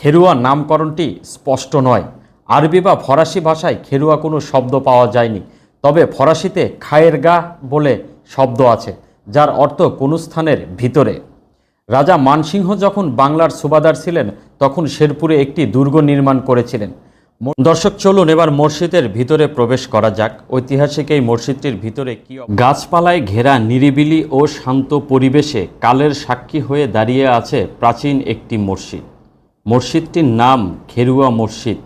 খেরুয়া নামকরণটি স্পষ্ট নয়। আরবি বা ফরাসি ভাষায় খেরুয়া কোনো শব্দ পাওয়া যায়নি। তবে ফরাসিতে খায়ের গা বলে শব্দ আছে, যার অর্থ কোনো স্থানের ভিতরে। রাজা মানসিংহ যখন বাংলার সুবাদার ছিলেন, তখন শেরপুরে একটি দুর্গ নির্মাণ করেছিলেন। দর্শক, চলুন এবার মসজিদের ভিতরে প্রবেশ করা যাক। ঐতিহাসিক এই মসজিদটির ভিতরে কি গাছপালায় ঘেরা নিরিবিলি ও শান্ত পরিবেশে কালের সাক্ষী হয়ে দাঁড়িয়ে আছে প্রাচীন একটি মসজিদ। মসজিদটির নাম খেরুয়া মসজিদ।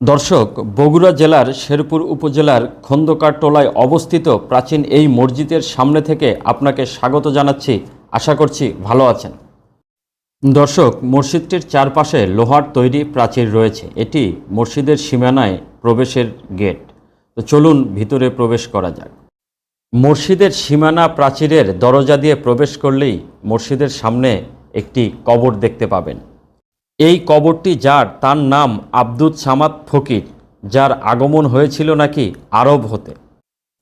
দর্শক, বগুড়া জেলার শেরপুর উপজেলার খন্দকারটোলায় অবস্থিত প্রাচীন এই মসজিদের সামনে থেকে আপনাকে স্বাগত জানাচ্ছি। আশা করছি ভালো আছেন। দর্শক, মসজিদটির চারপাশে লোহার তৈরি প্রাচীর রয়েছে। এটি মসজিদের সীমানায় প্রবেশের গেট। তো চলুন ভিতরে প্রবেশ করা যাক। মসজিদের সীমানা প্রাচীরের দরজা দিয়ে প্রবেশ করলেই মসজিদের সামনে একটি কবর দেখতে পাবেন। এই কবরটি যার তার নাম আব্দুল সামাদ ফকির, যার আগমন হয়েছিল নাকি আরব হতে।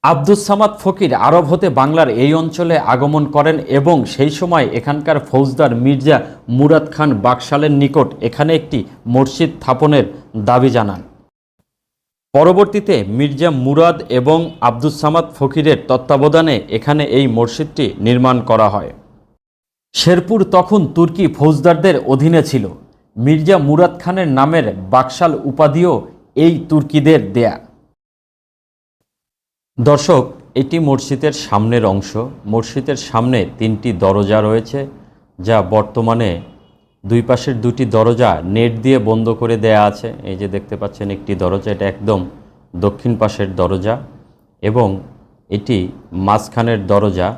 আব্দুস সামাদ ফকির আরব হতে বাংলার এই অঞ্চলে আগমন করেন এবং সেই সময় এখানকার ফৌজদার মির্জা মুরাদ খান বাকশালের নিকট এখানে একটি মসজিদ স্থাপনের দাবি জানান। পরবর্তীতে মির্জা মুরাদ এবং আব্দুস সামাদ ফকিরের তত্ত্বাবধানে এখানে এই মসজিদটি নির্মাণ করা হয়। শেরপুর তখন তুর্কি ফৌজদারদের অধীনে ছিল। মির্জা মুরাদ খানের নামের বাকশাল উপাধিও এই তুর্কিদের দেয়া। দর্শক, এটি মসজিদের সামনের অংশ। মসজিদের সামনে তিনটি দরজা রয়েছে, যা বর্তমানে দুই পাশের দুটি দরজা নেট দিয়ে বন্ধ করে দেয়া আছে। এই যে দেখতে পাচ্ছেন একটি দরজা, এটা একদম দক্ষিণ পাশের দরজা এবং এটি মাঝখানের দরজা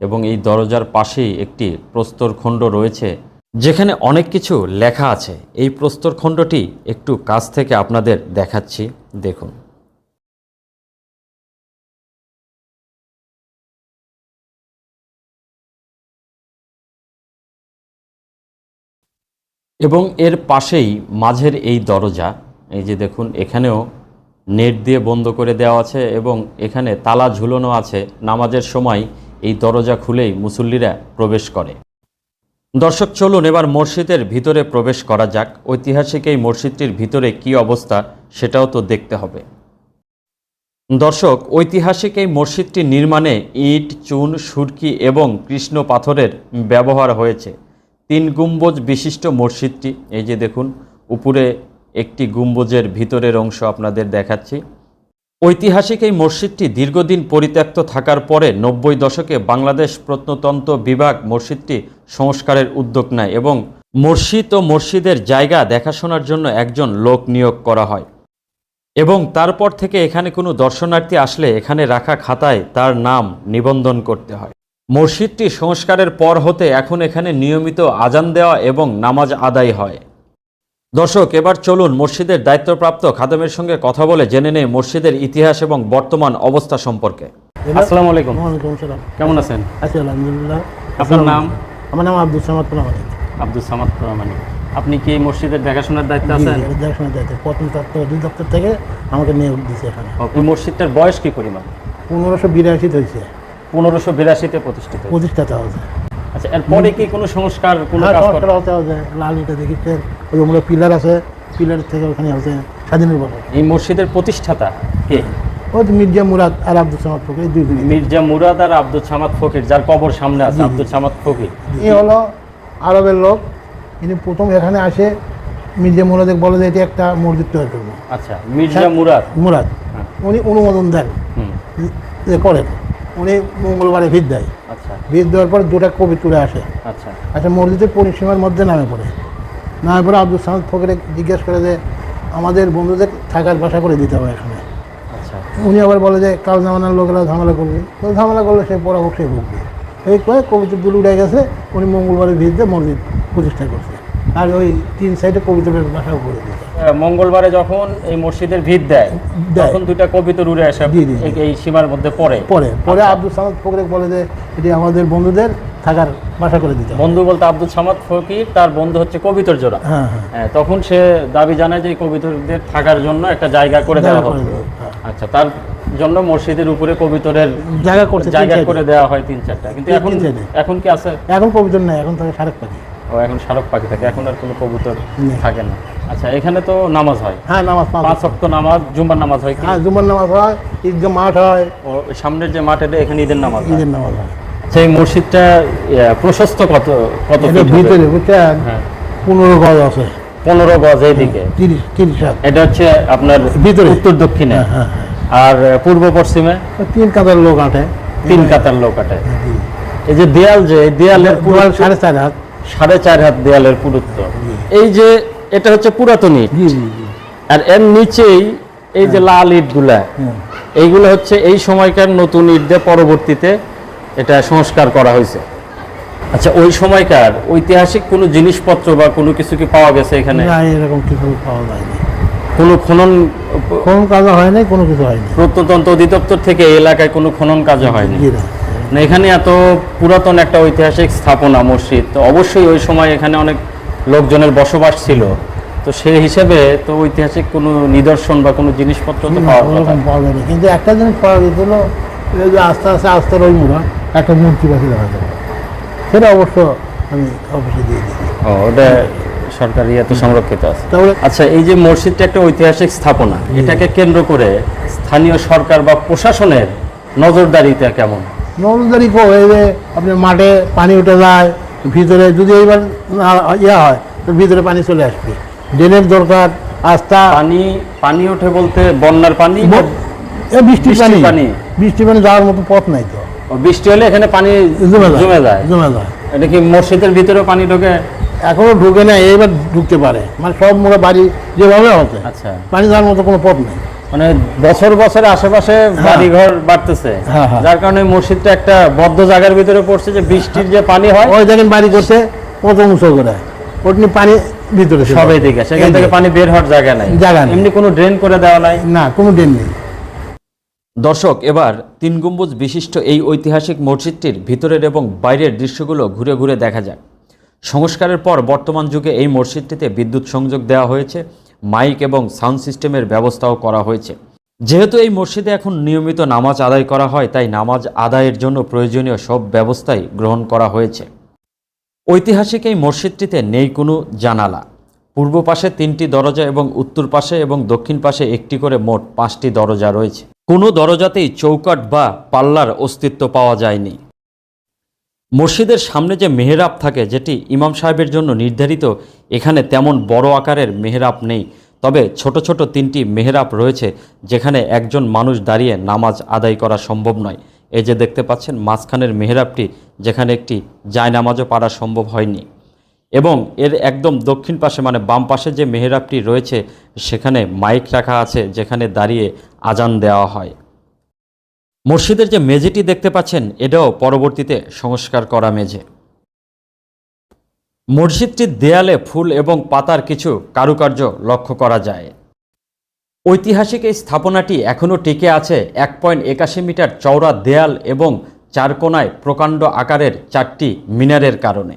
এবং এই দরজার পাশেই একটি প্রস্তরখণ্ড রয়েছে। যেখানে অনেক কিছু লেখা আছে, এই প্রস্তরখণ্ডটি একটু কাছ থেকে আপনাদের দেখাচ্ছি, দেখুন। এবং এর পাশেই মাঝের এই দরজা, এই যে দেখুন, এখানেও নেট দিয়ে বন্ধ করে দেওয়া আছে এবং এখানে তালা ঝুলানো আছে। নামাজের সময় এই দরজা খুলেই মুসল্লিরা প্রবেশ করে। দর্শক, চলুন এবার মসজিদের ভিতরে প্রবেশ করা যাক। ঐতিহাসিক এই মসজিদটির ভিতরে কি অবস্থা সেটাও তো দেখতে হবে। দর্শক, ঐতিহাসিক এই মসজিদটি নির্মাণে ইট, চুন, সুরকি এবং কৃষ্ণ পাথরের ব্যবহার হয়েছে। তিন গুম্বজ বিশিষ্ট মসজিদটি, এই যে দেখুন, উপরে একটি গুম্বজের ভিতরের অংশ আপনাদের দেখাচ্ছি। ঐতিহাসিক এই মসজিদটি দীর্ঘদিন পরিত্যক্ত থাকার পরে নব্বই দশকে বাংলাদেশ প্রত্নতন্ত্র বিভাগ মসজিদটি সংস্কারের উদ্যোগ নেয় এবং মসজিদ ও মসজিদের জায়গা দেখাশোনার জন্য একজন লোক নিয়োগ করা হয়। এবং তারপর থেকে এখানে কোনো দর্শনার্থী আসলে এখানে রাখা খাতায় তার নাম নিবন্ধন করতে হয়। মসজিদটি সংস্কারের পর হতে এখন এখানে নিয়মিত আজান দেওয়া এবং নামাজ আদায় হয়। দর্শক এবার চলুন মসজিদের দায়িত্বপ্রাপ্ত খাদেমের সঙ্গে কথা বলে জেনে নেই মসজিদের ইতিহাস এবং বর্তমান অবস্থা সম্পর্কে। আসসালামু আলাইকুম। কেমন আছেন? আছি আলহামদুলিল্লাহ। আপনার নাম? আমার নাম আব্দুল সামাদ প্রামাণিক। আব্দুল সামাদ আপনি কি মসজিদের দেখাশোনার দায়িত্বে আছেন? দেখাশোনা দায়িত্ব। অধিদপ্তর থেকে আমাকে নিয়োগ দিয়েছে এখানে। এই মসজিদটার বয়স কি পরিমাণ? পনেরোশো বিরাশিতে হয়েছে। পনেরোশো বিরাশিতে প্রতিষ্ঠিত। প্রতিষ্ঠাতা হয়েছে। আচ্ছা এরপরে কি কোনো সংস্কার কোনো হ্যাঁ কাজ করে? হচ্ছে লাল ইটা ওই ওগুলো পিলার আছে পিলার থেকে ওখানে হচ্ছে স্বাধীনের বছর এই মসজিদের প্রতিষ্ঠাতা কে? ওই মির্জা মুরাদ আর আব্দুল সামাদ ফকির দুই দুই। মির্জা মুরাদ আর আব্দুল সামাদ ফকির যার কবর সামনে আছে আব্দুল সামাদ ফকির। এ হলো আরবের লোক ইনি প্রথম এখানে আসে মির্জা মুরাদে বলে যে এটি একটা মসজিদ তৈরি করব। আচ্ছা মির্জা মুরাদ। মুরাদ। হ্যাঁ। উনি অনুমোদন দেন। যে করেন। উনি মঙ্গলবারে ভিত দেয়। আচ্ছা। ভিত দেওয়ার পর দুটা কবি তুলে আসে। আচ্ছা। আচ্ছা মসজিদের পরিসীমার মধ্যে নামে পড়ে। নামে পড়ে আব্দুল সামাদ ফকিরে জিজ্ঞেস করে যে আমাদের বন্ধুদের থাকার বাসা করে দিতে হবে এখানে। আচ্ছা। উনি আবার বলে যে কাল জামানার লোকেরা ঝামেলা করবে। তো ঝামেলা করলে সে পড়া হোক সে ভুগবে। এই কয়ে কবিতা দুল উঠে গেছে উনি মঙ্গলবারে ভিত দিয়ে মসজিদ প্রতিষ্ঠা করছে। আর ওই তিন সাইডে কবিতার বাসাও করে দিয়েছে। মঙ্গলবারে যখন এই মসজিদের ভিত দেয়। তখন দুইটা কবিতর উড়ে আসে। এই- সীমার মধ্যে পড়ে। পরে পরে আব্দুল সামাদ ফকিরে বলে যে এটি আমাদের বন্ধুদের থাকার বাসা করে দিতে বন্ধু বলতে আব্দুল সামাদ ফকির তার বন্ধু হচ্ছে কবিতর জোড়া। হ্যাঁ হ্যাঁ। হ্যাঁ, তখন সে দাবি জানায় যে কবিতরদের থাকার জন্য একটা জায়গা করে দেওয়া হবে। হ্যাঁ। আচ্ছা তার জন্য মসজিদের উপরে কবিতরের জায়গা করছে জায়গা করে দেওয়া হয় তিন চারটা। কিন্তু এখন। এখন কি আছে? এখন পবিত্র নাই এখন তাকে সারেক পাখি। ও, ও এখন শারক পাখি থাকে এখন আর কোনো কবুতর থাকে না। আচ্ছা এখানে তো নামাজ হয়। হ্যাঁ নামাজ পাঁচ পাঁচ নামাজ জুম্বার নামাজ হয় হ্যাঁ জুমার নামাজ হয় ঈদগাহ মাঠ হয়। ও সামনের যে মাঠ এটা এখানে ঈদের নামাজ ঈদের নামাজ হয়। আচ্ছা এই মসজিদটা প্রশস্ত কত কত ভিতরে বুঝছেন? হ্যাঁ। পনেরো গজ আছে। পনেরো গজ এইদিকে? তিরিশ তিরিশ এটা হচ্ছে আপনার ভিতরে। উত্তর দক্ষিণে। হ্যাঁ হ্যাঁ আর পূর্ব পশ্চিমে? হ্যাঁ। তিন কাতার লোক আটে। তিন কাতার লোক আটে। এই যে দেয়াল যে দেয়ালের পুরো সাড়ে চার হাত। সাড়ে চার হাত দেয়ালের পুরুত্ব। এই যে এটা হচ্ছে পুরাতন ইট। আর এর নিচেই এই যে লাল ইটগুলা হ্যাঁ। এইগুলো হচ্ছে এই সময়কার নতুন ইট দিয়ে পরবর্তীতে এটা সংস্কার করা হয়েছে। আচ্ছা ওই সময়কার ঐতিহাসিক কোনো জিনিসপত্র বা কোনো কিছু কি পাওয়া গেছে এখানে? না এরকম কিছু পাওয়া যায়নি। কোনো খনন খনন কাজ হয় নাই কোনো কিছু হয়নি। প্রত্নতন্ত্র অধিদপ্তর থেকে এই এলাকায় কোনো খনন কাজ হয়নি। না। না এখানে এত পুরাতন একটা ঐতিহাসিক স্থাপনা মসজিদ তো অবশ্যই ওই সময় এখানে অনেক লোকজনের বসবাস ছিল। তো সেই হিসেবে তো ঐতিহাসিক কোনো নিদর্শন বা কোনো জিনিসপত্র তো ওরকম পাওয়া যায়নি। কিন্তু একটা জিনিস পাওয়া গেছিল এই যে আস্তে আস্তে আস্তে ওই একটা মূর্তি পাখি দেখা যাবে সেটা অবশ্য আমি অফিসে দিয়ে দিই ও ওটা সরকারি ইয়েতে সংরক্ষিত আছে। তাহলে আচ্ছা এই যে মসজিদটা একটা ঐতিহাসিক স্থাপনা এটাকে কেন্দ্র করে স্থানীয় সরকার বা প্রশাসনের নজরদারিটা কেমন? নজরদারি কো যে মাঠে পানি উঠে যায় ভিতরে যদি এইবার ইয়া হয় তো ভিতরে পানি চলে আসবে। ড্রেনের দরকার আস্থা। পানি পানি ওঠে বলতে বন্যার পানি বৃষ্টির বৃষ্টির পানি। পানি। বৃষ্টি পানি যাওয়ার মতো পথ নাই তো। বৃষ্টি হলে এখানে পানি জমে যায়। জমে যায়। জমে যায়। এটা কি মসজিদের ভিতরে পানি ঢোকে? এখনও ঢুকে না এইবার ঢুকতে পারে। মানে সব মোড়ে বাড়ি যেভাবে হচ্ছে। আচ্ছা। পানি যাওয়ার মতো কোনো পথ নেই। মানে বছর বছরে আশেপাশে বাড়িঘর বাড়তেছে। হ্যাঁ, হ্যাঁ। যার কারণে মসজিদটা একটা বদ্ধ জায়গার ভিতরে পড়ছে যে বৃষ্টির যে পানি হয়। ওই দেখেন বাড়ি করছে কত উঁচু করে। ওটনি পানি ভিতরে সবাই দিকে সেখান থেকে পানি বের হওয়ার জায়গা নাই। জায়গা এমনি কোনো ড্রেন করে দেওয়া নাই। না কোনো দিন নেই। দর্শক এবার তিন গম্বুজ বিশিষ্ট এই ঐতিহাসিক মসজিদটির ভিতরের এবং বাইরের দৃশ্যগুলো ঘুরে ঘুরে দেখা যাক। সংস্কারের পর বর্তমান যুগে এই মসজিদটিতে বিদ্যুৎ সংযোগ দেওয়া হয়েছে। মাইক এবং সাউন্ড সিস্টেমের ব্যবস্থাও করা হয়েছে। যেহেতু এই মসজিদে এখন নিয়মিত নামাজ আদায় করা হয়, তাই নামাজ আদায়ের জন্য প্রয়োজনীয় সব ব্যবস্থাই গ্রহণ করা হয়েছে। ঐতিহাসিক এই মসজিদটিতে নেই কোনো জানালা। পূর্ব পাশে তিনটি দরজা এবং উত্তর পাশে এবং দক্ষিণ পাশে একটি করে মোট পাঁচটি দরজা রয়েছে। কোনো দরজাতেই চৌকাট বা পাল্লার অস্তিত্ব পাওয়া যায়নি। মসজিদের সামনে যে মেহরাব থাকে, যেটি ইমাম সাহেবের জন্য নির্ধারিত, এখানে তেমন বড় আকারের মেহরাব নেই। তবে ছোট ছোট তিনটি মেহরাব রয়েছে, যেখানে একজন মানুষ দাঁড়িয়ে নামাজ আদায় করা সম্ভব নয়। এই যে দেখতে পাচ্ছেন, মাঝখানের মেহরাবটি, যেখানে একটি জায়নামাজও পারা সম্ভব হয়নি। এবং এর একদম দক্ষিণ পাশে মানে বাম পাশে যে মেহরাবটি রয়েছে, সেখানে মাইক রাখা আছে, যেখানে দাঁড়িয়ে আজান দেওয়া হয়। মসজিদের যে মেঝেটি দেখতে পাচ্ছেন, এটাও পরবর্তীতে সংস্কার করা মেঝে। মসজিদটির দেয়ালে ফুল এবং পাতার কিছু কারুকার্য লক্ষ্য করা যায়। ঐতিহাসিক এই স্থাপনাটি এখনও টিকে আছে এক পয়েন্ট একাশি মিটার চওড়া দেয়াল এবং চার কোনায় প্রকাণ্ড আকারের চারটি মিনারের কারণে।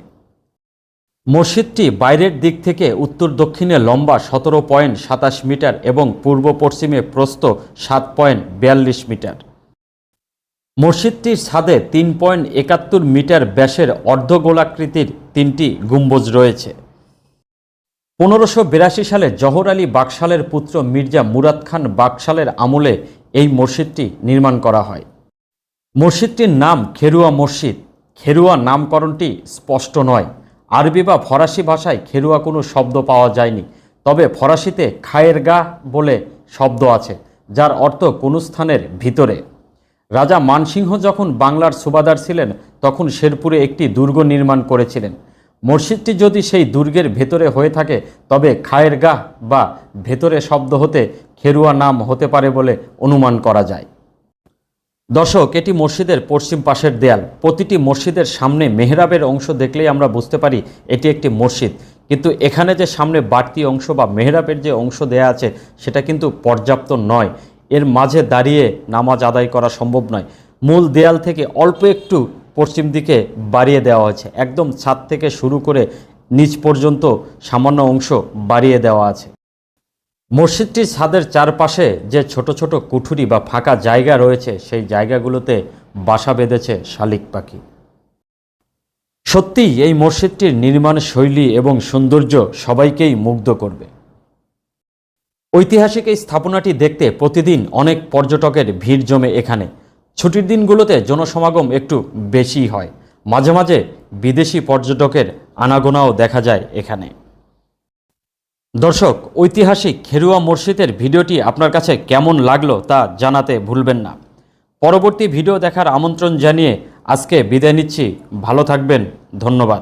মসজিদটি বাইরের দিক থেকে উত্তর দক্ষিণে লম্বা সতেরো পয়েন্ট সাতাশ মিটার এবং পূর্ব পশ্চিমে প্রস্থ সাত পয়েন্ট বিয়াল্লিশ মিটার। মসজিদটির ছাদে তিন পয়েন্ট একাত্তর মিটার ব্যাসের অর্ধগোলাকৃতির তিনটি গম্বুজ রয়েছে। পনেরোশো বিরাশি সালে জহর আলী বাকশালের পুত্র মির্জা মুরাদ খান বাকশালের আমলে এই মসজিদটি নির্মাণ করা হয়। মসজিদটির নাম খেরুয়া মসজিদ। খেরুয়া নামকরণটি স্পষ্ট নয়। আরবি বা ফরাসি ভাষায় খেরুয়া কোনো শব্দ পাওয়া যায়নি। তবে ফরাসিতে খায়ের গা বলে শব্দ আছে, যার অর্থ কোনো স্থানের ভিতরে। রাজা মানসিংহ যখন বাংলার সুবাদার ছিলেন, তখন শেরপুরে একটি দুর্গ নির্মাণ করেছিলেন। মসজিদটি যদি সেই দুর্গের ভেতরে হয়ে থাকে, তবে খায়ের গাহ বা ভেতরে শব্দ হতে খেরুয়া নাম হতে পারে বলে অনুমান করা যায়। দর্শক, এটি মসজিদের পশ্চিম পাশের দেয়াল। প্রতিটি মসজিদের সামনে মেহরাবের অংশ দেখলেই আমরা বুঝতে পারি এটি একটি মসজিদ। কিন্তু এখানে যে সামনে বাড়তি অংশ বা মেহরাবের যে অংশ দেয়া আছে, সেটা কিন্তু পর্যাপ্ত নয়। এর মাঝে দাঁড়িয়ে নামাজ আদায় করা সম্ভব নয়। মূল দেয়াল থেকে অল্প একটু পশ্চিম দিকে বাড়িয়ে দেওয়া হয়েছে। একদম ছাদ থেকে শুরু করে নিচ পর্যন্ত সামান্য অংশ বাড়িয়ে দেওয়া আছে। মসজিদটির ছাদের চারপাশে যে ছোট ছোট কুঠুরি বা ফাঁকা জায়গা রয়েছে, সেই জায়গাগুলোতে বাসা বেঁধেছে শালিক পাখি। সত্যিই এই মসজিদটির নির্মাণ শৈলী এবং সৌন্দর্য সবাইকেই মুগ্ধ করবে। ঐতিহাসিক এই স্থাপনাটি দেখতে প্রতিদিন অনেক পর্যটকের ভিড় জমে এখানে। ছুটির দিনগুলোতে জনসমাগম একটু বেশি হয়। মাঝে মাঝে বিদেশি পর্যটকের আনাগোনাও দেখা যায় এখানে। দর্শক, ঐতিহাসিক খেরুয়া মসজিদের ভিডিওটি আপনার কাছে কেমন লাগল তা জানাতে ভুলবেন না। পরবর্তী ভিডিও দেখার আমন্ত্রণ জানিয়ে আজকে বিদায় নিচ্ছি। ভালো থাকবেন। ধন্যবাদ।